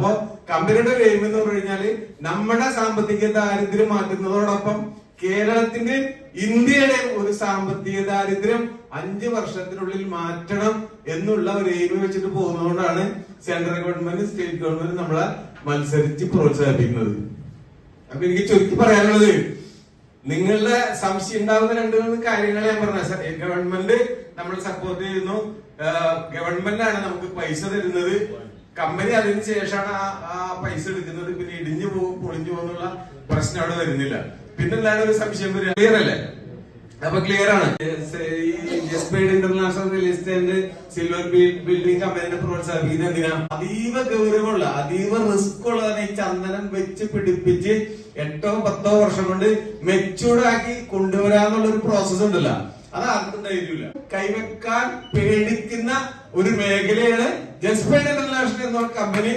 അപ്പോ കമ്പനിയുടെ ഒരു എയിം എന്ന് പറഞ്ഞു കഴിഞ്ഞാൽ നമ്മുടെ സാമ്പത്തിക ദാരിദ്ര്യം മാറ്റുന്നതോടൊപ്പം കേരളത്തിന്റെ ഇന്ത്യയുടെ ഒരു സാമ്പത്തിക ദാരിദ്ര്യം അഞ്ച് വർഷത്തിനുള്ളിൽ മാറ്റണം എന്നുള്ള ഒരു എയിം വെച്ചിട്ട് പോകുന്നതുകൊണ്ടാണ് സെൻട്രൽ ഗവൺമെന്റ് സ്റ്റേറ്റ് ഗവൺമെന്റ് നമ്മളെ മത്സരിച്ച് പ്രോത്സാഹിപ്പിക്കുന്നത്. അപ്പൊ എനിക്ക് ചുരുക്കി പറയാനുള്ളത് നിങ്ങളുടെ സംശയം ഉണ്ടാകുന്ന രണ്ട് മൂന്ന് കാര്യങ്ങൾ ഞാൻ പറഞ്ഞ ഗവൺമെന്റ് നമ്മൾ സപ്പോർട്ട് ചെയ്യുന്നു. ഗവൺമെന്റ് ആണ് നമുക്ക് പൈസ തരുന്നത്. കമ്പനി അതിന് ശേഷമാണ് ആ പൈസ എടുക്കുന്നത്. പിന്നെ ഇടിഞ്ഞു പോകും പൊളിഞ്ഞു പോകുന്നുള്ള പ്രശ്നം അവിടെ വരുന്നില്ല. പിന്നെ എന്താണ് ഒരു സംശയം വരിക? ക്ലിയർ അല്ലേ? അപ്പൊ ക്ലിയർ ആണ്. ഈ international real estate silver building കമ്പനിനെ പ്രോത്സാഹിപ്പിക്കുന്നത് എന്തിനാ? അതീവ ഗൗരവമുള്ള അതീവ റിസ്ക് ഉള്ളതാണ് ഈ ചന്ദനം വെച്ച് പിടിപ്പിച്ച് എട്ടോ പത്തോ വർഷം കൊണ്ട് മെച്ചൂർഡ് ആക്കി കൊണ്ടുവരാന്നുള്ള ഒരു പ്രോസസ് ഉണ്ടല്ല. അത് ആർക്കും ധൈര്യമില്ല കൈവെക്കാൻ പേടിക്കുന്ന ഒരു മേഖലയാണ് ജസ്പേഡ് ഇന്റർനാഷണൽ എന്ന കമ്പനി